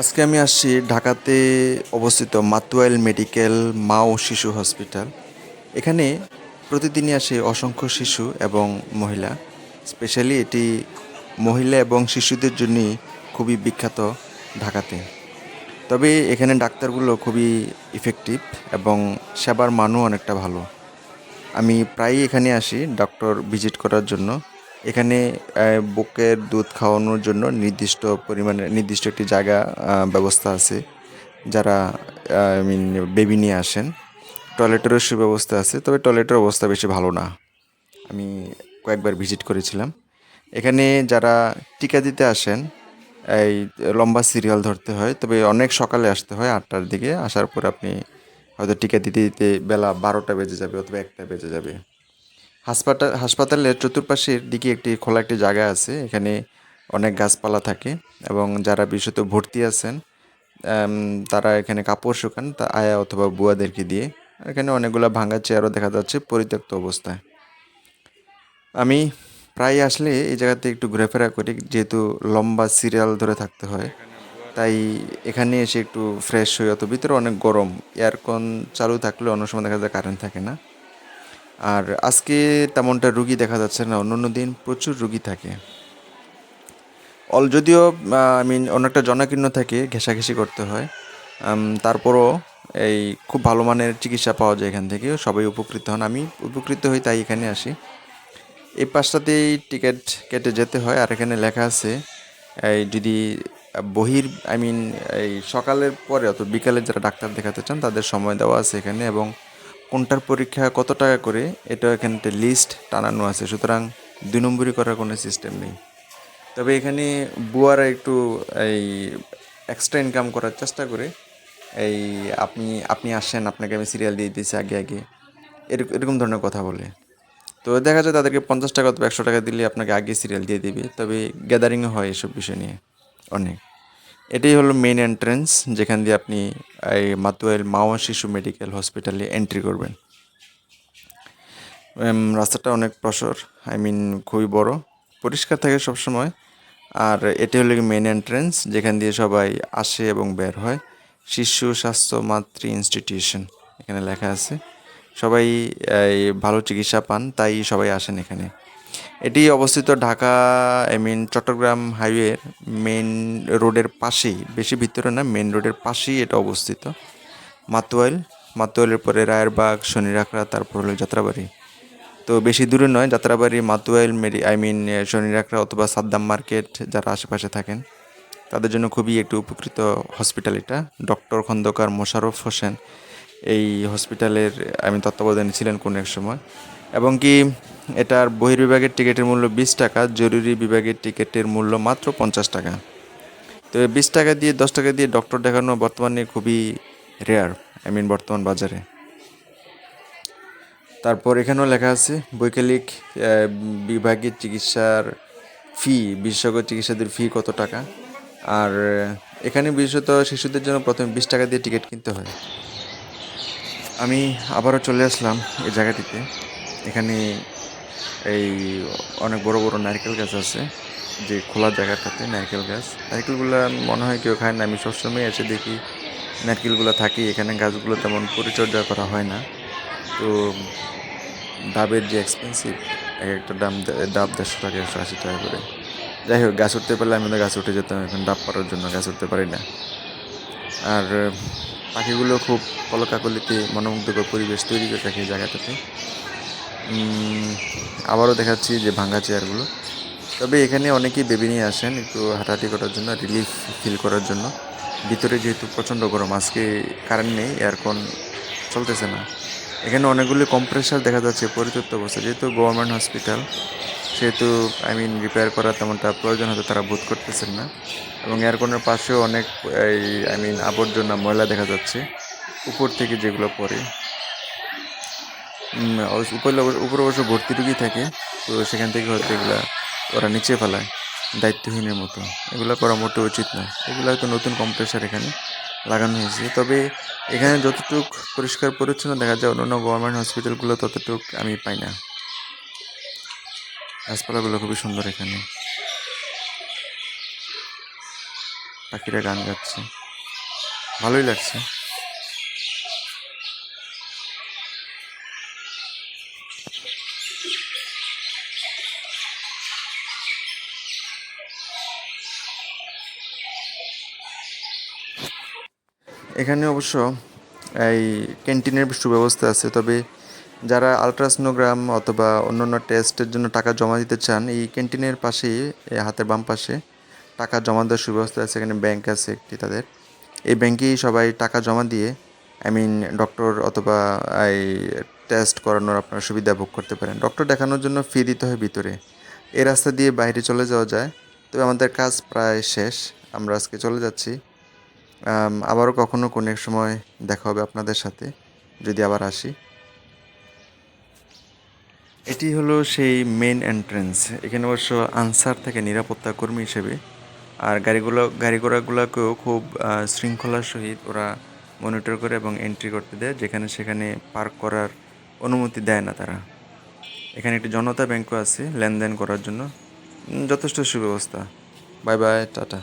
আজকে আমি আসছি ঢাকাতে অবস্থিত মাতুয়াইল মেডিকেল মা ও শিশু হসপিটাল। এখানে প্রতিদিনই আসে অসংখ্য শিশু এবং মহিলা। স্পেশালি এটি মহিলা এবং শিশুদের জন্যই খুবই বিখ্যাত ঢাকাতে। তবে এখানে ডাক্তারগুলো খুবই ইফেক্টিভ এবং সেবার মানও অনেকটা ভালো। আমি প্রায়ই এখানে আসি ডক্টর ভিজিট করার জন্য। এখানে বুকের দুধ খাওয়ানোর জন্য নির্দিষ্ট পরিমাণে, নির্দিষ্ট একটি জায়গা ব্যবস্থা আছে যারা আই মিন বেবি নিয়ে আসেন। টয়লেটেরও সুব্যবস্থা আছে, তবে টয়লেটের অবস্থা বেশি ভালো না। আমি কয়েকবার ভিজিট করেছিলাম। এখানে যারা টিকা দিতে আসেন, এই লম্বা সিরিয়াল ধরতে হয়, তবে অনেক সকালে আসতে হয়, আটটার দিকে। আসার পর আপনি হয়তো টিকা দিতে দিতে বেলা বারোটা বেজে যাবে অথবা একটা বেজে যাবে। হাসপাতাল হাসপাতালের চতুর্পাশের দিকে একটি খোলা একটি জায়গা আছে। এখানে অনেক গাছপালা থাকে এবং যারা বিশেষত ভর্তি আছেন তারা এখানে কাপড় শুকান, তা আয়া অথবা বুয়াদেরকে দিয়ে এখানে অনেকগুলো ভাঙা চেয়ারও দেখা যাচ্ছে পরিত্যক্ত অবস্থায়। আমি প্রায় আসলে এই জায়গাতে একটু ঘোরাফেরা করি, যেহেতু লম্বা সিরিয়াল ধরে থাকতে হয়। তাই এখানে এসে একটু ফ্রেশ হই, অত ভিতরে অনেক গরম। এয়ারকন চালু থাকলে অন্য সময় দেখা যায় কারেন্ট থাকে না। আর আজকে তেমনটা রুগী দেখা যাচ্ছে না, অন্য অন্য দিন প্রচুর রুগী থাকে। অল যদিও আই মিন অনেকটা জনাকীর্ণ থাকে, ঘেঁষাঘেঁষি করতে হয়। তারপরও এই খুব ভালো মানের চিকিৎসা পাওয়া যায় এখান থেকে সবাই উপকৃত হন। আমি উপকৃত হই, তাই এখানে আসি। এই পাঁচটাতেই টিকিট কেটে যেতে হয়, আর এখানে লেখা আছে, এই যদি বহির আই মিন এই সকালের পরে অত বিকালে যারা ডাক্তার দেখাতে চান, তাদের সময় দেওয়া আছে এখানে এবং কোনটার পরীক্ষা কত টাকা করে, এটা এখানে লিস্ট টানানো আছে। সুতরাং দুই নম্বরই করার কোনো সিস্টেম নেই। তবে এখানে বুয়ারা একটু এই এক্সট্রা ইনকাম করার চেষ্টা করে। এই আপনি আপনি আসেন, আপনাকে আমি সিরিয়াল দিয়ে দিয়েছি আগে আগে। এরকম এরকম ধরনের কথা বলে। তো দেখা যায় তাদেরকে পঞ্চাশ টাকা অথবা একশো টাকা দিলে আপনাকে আগে সিরিয়াল দিয়ে দিবে। তবে গ্যাদারিংও হয় এসব বিষয় নিয়ে অনেক। এটাই হলো মেন এন্ট্রেন্স যেখান দিয়ে আপনি, এই মাতুয়াইল মাওয়া শিশু মেডিকেল হসপিটালে এন্ট্রি করবেন। রাস্তাটা অনেক প্রসর আই মিন খুবই বড়, পরিষ্কার থাকে সবসময়। আর এটি হলো মেন এন্ট্রেন্স যেখান দিয়ে সবাই আসে এবং বের হয়। শিশু স্বাস্থ্য মাতৃ ইনস্টিটিউশন এখানে লেখা আছে। সবাই ভালো চিকিৎসা পান, তাই সবাই আসেন এখানে। এটি অবস্থিত ঢাকা আই মিন চট্টগ্রাম হাইওয়ের মেন রোডের পাশেই, বেশি ভিতরে না মেন রোডের পাশেই এটা অবস্থিত। মাতুয়াইল মাতুয়াইলের পরে রায়েরবাগ, শনিরাখড়া, তারপর হলো যাত্রাবাড়ি। তো বেশি দূরে নয়, যাত্রাবাড়ি মাতুয়াইল মেরি আই মিন শনিরাখড়া অথবা সাদ্দাম মার্কেট যারা আশেপাশে থাকেন, তাদের জন্য খুবই একটু উপকৃত হসপিটাল এটা। ডক্টর খন্দকার মোশাররফ হোসেন এই হসপিটালের আমি তত্ত্বাবধানে ছিলেন কোনো এক সময়। এবং কি এটার বহির্বিভাগের টিকিটের মূল্য বিশ টাকা, জরুরি বিভাগের টিকিটের মূল্য মাত্র পঞ্চাশ টাকা। তো বিশ টাকা দিয়ে, দশ টাকা দিয়ে ডক্টর দেখানো বর্তমানে খুবই রেয়ার আই মিন বর্তমান বাজারে। তারপর এখানেও লেখা আছে, বৈকালিক বিভাগের চিকিৎসার ফি বিশেষজ্ঞ চিকিৎসাদের ফি কত টাকা? আর এখানে বিশেষত শিশুদের জন্য প্রথমে বিশ টাকা দিয়ে টিকিট কিনতে হয়। আমি আবারও চলে আসলাম এই জায়গাটিতে। এখানে এই অনেক বড় বড় নারকেল গাছ আছে, যে খোলা জায়গাটাতে নারকেল গাছ। নারকেলগুলো মনে হয় কেউ খায় না, আমি সবসময় এসে দেখি নারকেলগুলো থাকি এখানে গাছগুলো তেমন পরিচর্যা করা হয় না। তো ডাবের যে এক্সপেন্সিভ এক একটা ডাব ডাব দেড়শো টাকা, একশো আশি টাকা করে। যাই হোক, গাছ উঠতে পারলে আমি তো গাছ উঠে যেতাম, এখন ডাব পাড়ার জন্য গাছ উঠতে পারি না। আর, পাখিগুলো খুব কলকাকলিতে মনোমুগ্ধকর পরিবেশ তৈরি করে এই জায়গাটাতে। আবারও দেখাচ্ছি যে ভাঙ্গা চেয়ারগুলো। তবে এখানে অনেকেই বেবি নিয়ে আসেন একটু হাঁটাহাঁটি করার জন্য রিলিফ ফিল করার জন্য। ভিতরে যেহেতু প্রচণ্ড গরম, আজকে কারেন্ট নেই এয়ারকন চলতেছে না। এখানে অনেকগুলি কম্প্রেসার দেখা যাচ্ছে, পরিত্যক্ত অবস্থা যেহেতু গভর্নমেন্ট হসপিটাল সেহেতু আই মিন রিপেয়ার করার তেমনটা প্রয়োজন হয়তো তারা বোধ করতেছেন না। এবং এয়ারকনের পাশেও অনেক, এই আই মিন আবর্জনা, ময়লা দেখা যাচ্ছে। উপর থেকে যেগুলো পড়ে। উপরে উপরে অবশ্য ভর্তি রুগী থাকে। তো সেখান থেকে হয়তো এগুলা ওরা নিচে ফেলায়, দায়িত্বহীনের মতো। এগুলো করা মোটেও উচিত না। এগুলো হয়তো নতুন কম্প্রেসার এখানে লাগানো হয়েছে। তবে এখানে যতটুক পরিষ্কার পরিচ্ছন্ন দেখা যায়, অন্যান্য গভর্নমেন্ট হসপিটালগুলো ততটুক আমি পাই না। গাছপালাগুলো খুবই সুন্দর এখানে। পাখিরা গান গাচ্ছে। ভালোই লাগছে। এখানে অবশ্য এই ক্যান্টিনের সুব্যবস্থা আছে, তবে যারা আলট্রাসনোগ্রাম অথবা অন্যান্য টেস্টের জন্য টাকা জমা দিতে চান, এই ক্যান্টিনের পাশেই হাতের বাম পাশে টাকা জমা দেওয়ার সুব্যবস্থা আছে, এখানে ব্যাংক আছে একটি তাদের। এই ব্যাংকেই সবাই টাকা জমা দিয়ে আই মিন ডক্টর অথবা এই টেস্ট করানোর আপনার সুবিধা ভোগ করতে পারেন। ডক্টর দেখানোর জন্য ফি দিতে হয় ভিতরে। এই রাস্তা দিয়ে বাইরে চলে যাওয়া যায়, তবে আমাদের কাজ প্রায় শেষ। আমরা আজকে চলে যাচ্ছি। আবারও কখনো কোনো এক সময় দেখা হবে আপনাদের সাথে, যদি আবার আসি। এটি হলো সেই মেন এন্ট্রেন্স এখানে অবশ্য আনসার থেকে নিরাপত্তা কর্মী হিসেবে। আর গাড়িগুলো গাড়ি ঘোড়াগুলোকেও খুব শৃঙ্খলার সহিত ওরা মনিটর করে এবং এন্ট্রি করতে দেয়, যেখানে সেখানে পার্ক করার অনুমতি দেয় না তারা। এখানে একটি জনতা ব্যাংকও আছে, লেনদেন করার জন্য। যথেষ্ট সুব্যবস্থা। Bye bye tata.